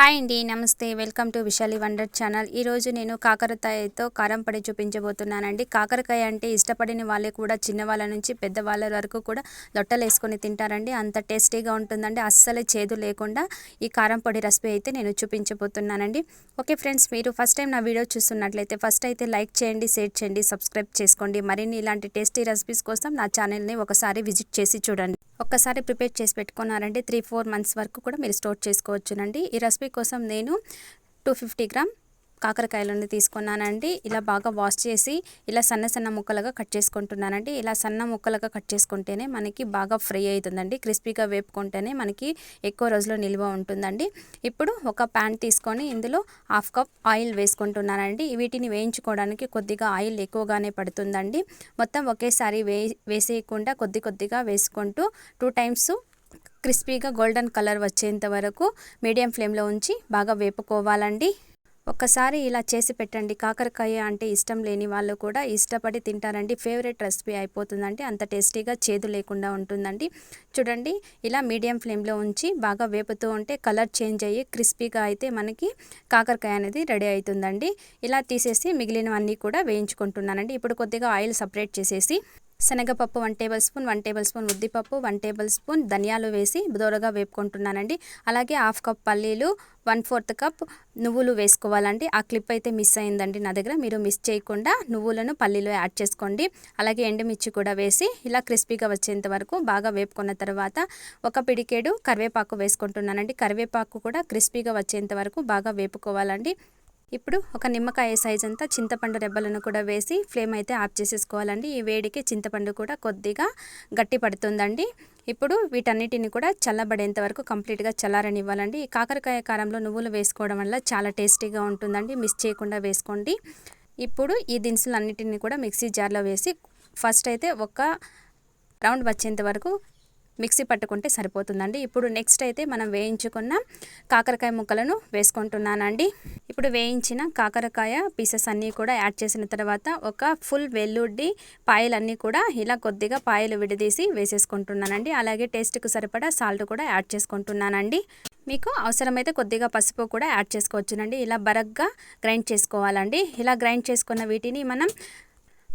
Hi అండి నమస్తే. Welcome to Vishali wonder channel. ఈరోజు నేను కాకరకాయతో కారం పడి చూపించబోతున్నానండి. కాకరకాయ అంటే ఇష్టపడిన వాళ్ళే కూడా చిన్నవాళ్ళ నుంచి పెద్దవాళ్ళ వరకు కూడా లొట్టలు వేసుకొని తింటారండి. అంత టేస్టీగా ఉంటుందండి. అస్సలే చేదు లేకుండా ఈ కారం పొడి రెసిపీ అయితే నేను చూపించబోతున్నానండి. ఓకే ఫ్రెండ్స్ మీరు ఫస్ట్ టైం నా వీడియో చూస్తున్నట్లయితే ఫస్ట్ అయితే లైక్ చేయండి షేర్ చేయండి సబ్స్క్రైబ్ చేసుకోండి. మరిన్ని ఇలాంటి టేస్టీ రెసిపీస్ కోసం నా ఛానల్ని ఒకసారి విజిట్ చేసి చూడండి. ఒక్కసారి ప్రిపేర్ చేసి పెట్టుకున్నారంటే త్రీ ఫోర్ మంత్స్ వరకు కూడా మీరు స్టోర్ చేసుకోవచ్చునండి. ఈ రెసిపీ కోసం నేను టూ ఫిఫ్టీ గ్రామ్ కాకరకాయలను తీసుకున్నానండి. ఇలా బాగా వాష్ చేసి ఇలా సన్న సన్న ముక్కలుగా కట్ చేసుకుంటున్నానండి. ఇలా సన్న ముక్కలుగా కట్ చేసుకుంటేనే మనకి బాగా ఫ్రై అవుతుందండి. క్రిస్పీగా వేపుకుంటేనే మనకి ఎక్కువ రోజులు నిల్వ ఉంటుందండి. ఇప్పుడు ఒక ప్యాన్ తీసుకొని ఇందులో హాఫ్ కప్ ఆయిల్ వేసుకుంటున్నానండి. వీటిని వేయించుకోవడానికి కొద్దిగా ఆయిల్ ఎక్కువగానే పడుతుందండి. మొత్తం ఒకేసారి వే వేసేయకుండా కొద్ది కొద్దిగా వేసుకుంటూ టూ టైమ్స్ క్రిస్పీగా గోల్డెన్ కలర్ వచ్చేంత వరకు మీడియం ఫ్లేమ్లో ఉంచి బాగా వేపుకోవాలండి. ఒక్కసారి ఇలా చేసి పెట్టండి. కాకరకాయ అంటే ఇష్టం లేని వాళ్ళు కూడా ఇష్టపడి తింటారండి. ఫేవరెట్ రెసిపీ అయిపోతుందండి. అంత టేస్టీగా చేదు లేకుండా ఉంటుందండి. చూడండి ఇలా మీడియం ఫ్లేమ్లో ఉంచి బాగా వేపుతూ ఉంటే కలర్ చేంజ్ అయ్యి క్రిస్పీగా అయితే మనకి కాకరకాయ అనేది రెడీ అవుతుందండి. ఇలా తీసేసి మిగిలినవన్నీ కూడా వేయించుకుంటున్నానండి. ఇప్పుడు కొద్దిగా ఆయిల్ సపరేట్ చేసేసి శనగపప్పు one table spoon one table spoon ఉద్దిపప్పు వన్ టేబుల్ స్పూన్ ధనియాలు వేసి దోరగా వేపుకుంటున్నానండి. అలాగే హాఫ్ కప్ పల్లీలు వన్ ఫోర్త్ కప్ నువ్వులు వేసుకోవాలండి. ఆ క్లిప్ అయితే మిస్ అయిందండి నా దగ్గర. మీరు మిస్ చేయకుండా నువ్వులను పల్లీలు యాడ్ చేసుకోండి. అలాగే ఎండుమిర్చి కూడా వేసి ఇలా క్రిస్పీగా వచ్చేంత వరకు బాగా వేపుకున్న తర్వాత ఒక పిడికేడు కరివేపాకు వేసుకుంటున్నానండి. కరివేపాకు కూడా క్రిస్పీగా వచ్చేంత వరకు బాగా వేపుకోవాలండి. ఇప్పుడు ఒక నిమ్మకాయ సైజ్ అంతా చింతపండు రెబ్బలను కూడా వేసి ఫ్లేమ్ అయితే ఆఫ్ చేసేసుకోవాలండి. ఈ వేడికి చింతపండు కూడా కొద్దిగా గట్టి పడుతుందండి. ఇప్పుడు వీటన్నిటిని కూడా చల్లబడేంత వరకు కంప్లీట్గా చల్లారనివ్వాలండి. ఈ కాకరకాయ కారంలో నువ్వులు వేసుకోవడం వల్ల చాలా టేస్టీగా ఉంటుందండి. మిస్ చేయకుండా వేసుకోండి. ఇప్పుడు ఈ దినుసులన్నిటిని కూడా మిక్సీ జార్లో వేసి ఫస్ట్ అయితే ఒక రౌండ్ వచ్చేంత వరకు మిక్సీ పట్టుకుంటే సరిపోతుందండి. ఇప్పుడు నెక్స్ట్ అయితే మనం వేయించుకున్న కాకరకాయ ముక్కలను వేసుకుంటున్నానండి. ఇప్పుడు వేయించిన కాకరకాయ పీసెస్ అన్నీ కూడా యాడ్ చేసిన తర్వాత ఒక ఫుల్ వెల్లుడ్డి పాయలన్నీ కూడా ఇలా కొద్దిగా పాయలు విడదీసి వేసేసుకుంటున్నానండి. అలాగే టేస్ట్కు సరిపడా సాల్ట్ కూడా యాడ్ చేసుకుంటున్నానండి. మీకు అవసరమైతే కొద్దిగా పసుపు కూడా యాడ్ చేసుకోవచ్చునండి. ఇలా బరగ్గా గ్రైండ్ చేసుకోవాలండి. ఇలా గ్రైండ్ చేసుకున్న వీటిని మనం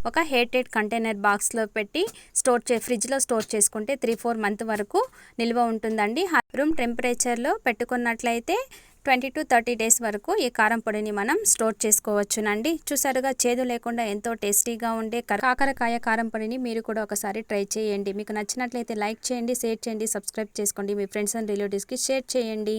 ఒక హేటెడ్ కంటైనర్ బాక్స్లో పెట్టి స్టోర్ చే ఫ్రిడ్జ్లో స్టోర్ చేసుకుంటే త్రీ ఫోర్ మంత్ వరకు నిల్వ ఉంటుందండి. రూమ్ టెంపరేచర్లో పెట్టుకున్నట్లయితే ట్వంటీ టు థర్టీ డేస్ వరకు ఈ కారం పొడిని మనం స్టోర్ చేసుకోవచ్చునండి. చూసారుగా చేదు లేకుండా ఎంతో టేస్టీగా ఉండే కాకరకాయ కారం పొడిని మీరు కూడా ఒకసారి ట్రై చేయండి. మీకు నచ్చినట్లయితే లైక్ చేయండి షేర్ చేయండి సబ్స్క్రైబ్ చేసుకోండి. మీ ఫ్రెండ్స్ అండ్ రిలేటివ్స్కి షేర్ చేయండి.